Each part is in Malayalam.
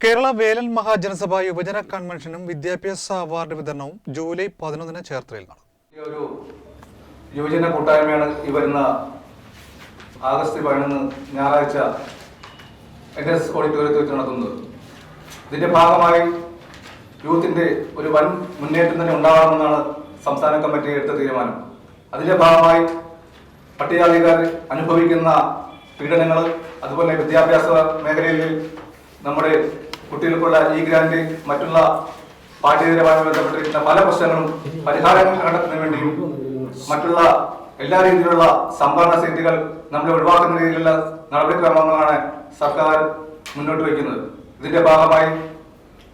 കേരള വേലൻ മഹാജനസഭ യുവജന കൺവെൻഷനും വിദ്യാഭ്യാസ അവാർഡ് വിതരണവും ജൂലൈ പതിനൊന്നിന് ചേർത്തലയിൽ നടന്നു. ഒരു യുവജന കൂട്ടായ്മയാണ് ഈ വരുന്ന ആഗസ്റ്റ് പതിനൊന്ന് ഞായറാഴ്ച എൻ ഓഡിറ്റോറിയത്തിൽ വെച്ച് നടത്തുന്നത്. ഇതിന്റെ ഭാഗമായി യൂത്തിന്റെ ഒരു വൻ മുന്നേറ്റം തന്നെ ഉണ്ടാവണമെന്നാണ് സംസ്ഥാന കമ്മിറ്റി എടുത്ത തീരുമാനം. അതിന്റെ ഭാഗമായി പട്ടികജാതിക്കാർ അനുഭവിക്കുന്ന പീഡനങ്ങൾ അതുപോലെ വിദ്യാഭ്യാസ മേഖലയിൽ നമ്മുടെ കുട്ടികൾക്കുള്ള ഈ ഗ്രാന്റ് മറ്റുള്ള പാഠ്യേതരമായി ബന്ധപ്പെട്ടിരിക്കുന്ന പല പ്രശ്നങ്ങളും പരിഹാരങ്ങൾ കണ്ടെത്തുന്നതിന് വേണ്ടിയും മറ്റുള്ള എല്ലാ രീതിയിലുള്ള സംവരണ സീറ്റുകൾ നമ്മൾ ഒഴിവാക്കുന്ന രീതിയിലുള്ള നടപടിക്രമങ്ങളാണ് സർക്കാർ മുന്നോട്ട് വയ്ക്കുന്നത്. ഇതിന്റെ ഭാഗമായി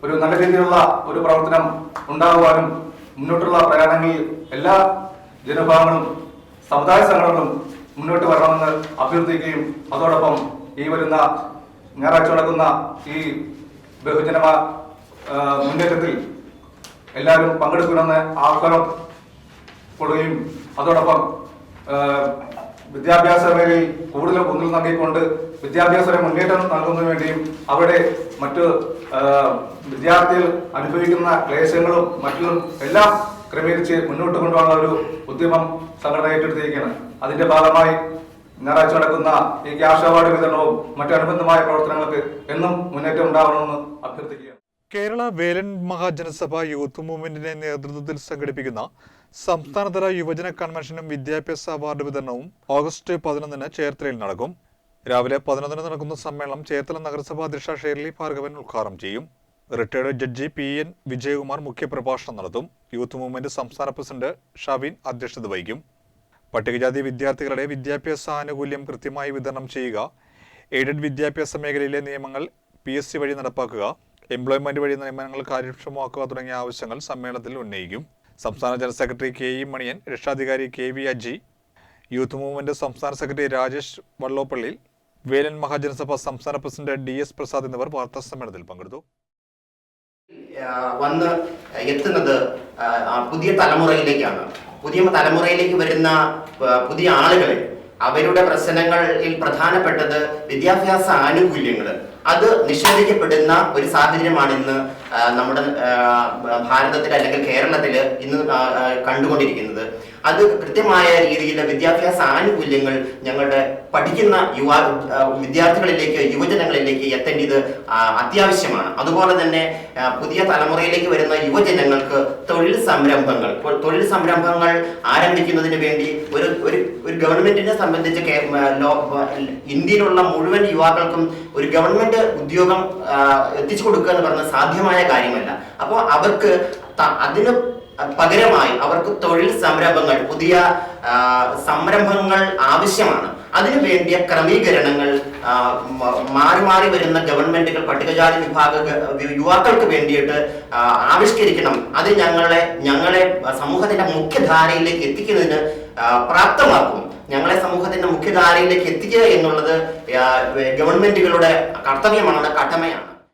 ഒരു നല്ല രീതിയിലുള്ള ഒരു പ്രവർത്തനം ഉണ്ടാകുവാനും മുന്നോട്ടുള്ള പ്രയാണങ്ങളിൽ എല്ലാ ജനഭാഗങ്ങളും സമുദായ സംഘടനകളും മുന്നോട്ട് വരണമെന്ന് അഭ്യർത്ഥിക്കുകയും അതോടൊപ്പം ഈ വരുന്ന ഞായറാഴ്ച നടക്കുന്ന ഈ ബഹുജന മുന്നേറ്റത്തിൽ എല്ലാവരും പങ്കെടുക്കണമെന്ന് ആഹ്വാനം കൊടുക്കുകയും അതോടൊപ്പം വിദ്യാഭ്യാസ മേഖലയിൽ കൂടുതൽ ഊന്നൽ നൽകിക്കൊണ്ട് വിദ്യാഭ്യാസ മുന്നേറ്റം നൽകുന്നതിന് വേണ്ടിയും അവിടെ മറ്റ് വിദ്യാർത്ഥികൾ അനുഭവിക്കുന്ന ക്ലേശങ്ങളും മറ്റും എല്ലാം ക്രമീകരിച്ച് മുന്നോട്ട് കൊണ്ടുപോകാനുള്ള ഒരു ഉദ്യമം സംഘടന ഏറ്റെടുത്തിരിക്കുകയാണ്. അതിന്റെ ഭാഗമായി ഞായറാഴ്ച നടക്കുന്ന ഈ ക്യാഷ് അവാർഡ് വിതരണവും മറ്റനുബന്ധമായ പ്രവർത്തനങ്ങൾക്ക് എന്നും മുന്നേറ്റം ഉണ്ടാവണമെന്ന് അഭ്യർത്ഥിക്കുകയാണ്. കേരള വേലൻ മഹാജനസഭ യൂത്ത് മൂവ്മെന്റിന്റെ നേതൃത്വത്തിൽ സംഘടിപ്പിക്കുന്ന സംസ്ഥാനതല യുവജന കൺവെൻഷനും വിദ്യാഭ്യാസ അവാർഡ് വിതരണവും ഓഗസ്റ്റ് പതിനൊന്നിന് ചേർത്തലയിൽ നടക്കും. രാവിലെ പതിനൊന്നിന് നടക്കുന്ന സമ്മേളനം ചേർത്തല നഗരസഭാ അധ്യക്ഷ ഷേർലി ഭാർഗവൻ ഉദ്ഘാടനം ചെയ്യും. Retired judge P N Vijayakumar മുഖ്യപ്രഭാഷണം നടത്തും. യൂത്ത് മൂവ്മെന്റ് സംസ്ഥാന പ്രസിഡന്റ് ഷാബിൻ അധ്യക്ഷത വഹിക്കും. പട്ടികജാതി വിദ്യാർത്ഥികളുടെ വിദ്യാഭ്യാസ ആനുകൂല്യം കൃത്യമായി വിതരണം ചെയ്യുക എയ്ഡഡ് വിദ്യാഭ്യാസ മേഖലയിലെ നിയമങ്ങൾ പി എസ് സി വഴി നടപ്പാക്കുക എംപ്ലോയ്മെന്റ് വഴി നിയമനങ്ങൾ കാര്യക്ഷമമാക്കുക തുടങ്ങിയ ആവശ്യങ്ങൾ സമ്മേളനത്തിൽ ഉന്നയിക്കും. സംസ്ഥാന general secretary K E Maniyan രക്ഷാധികാരി K V Aji youth movement സംസ്ഥാന സെക്രട്ടറി രാജേഷ് വള്ളോപ്പള്ളി വേലൻ മഹാജനസഭ സംസ്ഥാന പ്രസിഡന്റ് ഡി എസ് പ്രസാദ് എന്നിവർ വാർത്താ സമ്മേളനത്തിൽ പങ്കെടുത്തു. വന്ന് എത്തുന്നത് പുതിയ തലമുറയിലേക്കാണ്. പുതിയ തലമുറയിലേക്ക് വരുന്ന പുതിയ ആളുകളെ അവരുടെ പ്രശ്നങ്ങളിൽ പ്രധാനപ്പെട്ടത് വിദ്യാഭ്യാസ ആനുകൂല്യങ്ങൾ അത് നിഷേധിക്കപ്പെടുന്ന ഒരു സാഹചര്യമാണ് ഇന്ന് നമ്മുടെ ഭാരതത്തിൽ അല്ലെങ്കിൽ കേരളത്തിൽ ഇന്ന് കണ്ടുകൊണ്ടിരിക്കുന്നത്. അത് കൃത്യമായ രീതിയിൽ വിദ്യാഭ്യാസ ആനുകൂല്യങ്ങൾ ഞങ്ങളുടെ പഠിക്കുന്ന യുവാ വിദ്യാർത്ഥികളിലേക്ക് യുവജനങ്ങളിലേക്ക് എത്തേണ്ടത് അത്യാവശ്യമാണ്. അതുപോലെ തന്നെ പുതിയ തലമുറയിലേക്ക് വരുന്ന യുവജനങ്ങൾക്ക് തൊഴിൽ സംരംഭങ്ങൾ തൊഴിൽ സംരംഭങ്ങൾ ആരംഭിക്കുന്നതിന് വേണ്ടി ഒരു ഒരു ഒരു ഗവൺമെന്റിനെ സംബന്ധിച്ച് ഇന്ത്യയിലുള്ള മുഴുവൻ യുവാക്കൾക്കും ഒരു ഗവൺമെന്റ് ഉദ്യോഗം ആ, എത്തിച്ചു കൊടുക്കുക എന്ന് പറഞ്ഞാൽ സാധ്യമായ കാര്യമല്ല. അപ്പോൾ അവർക്ക് അതിന് പകരമായി അവർക്ക് തൊഴിൽ സംരംഭങ്ങൾ പുതിയ സംരംഭങ്ങൾ ആവശ്യമാണ്. അതിനു വേണ്ടിയ ക്രമീകരണങ്ങൾ മാറി മാറി വരുന്ന ഗവൺമെന്റുകൾ പട്ടികജാതി വിഭാഗ യുവാക്കൾക്ക് വേണ്ടിയിട്ട് ആവിഷ്കരിക്കണം. അത് ഞങ്ങളെ ഞങ്ങളെ സമൂഹത്തിന്റെ മുഖ്യധാരയിലേക്ക് എത്തിക്കുന്നതിന് പ്രാപ്തമാക്കും. ഞങ്ങളെ സമൂഹത്തിന്റെ മുഖ്യധാരയിലേക്ക് എത്തിക്കുക എന്നുള്ളത് ഗവൺമെന്റുകളുടെ കർത്തവ്യമാണ് കടമയാണ്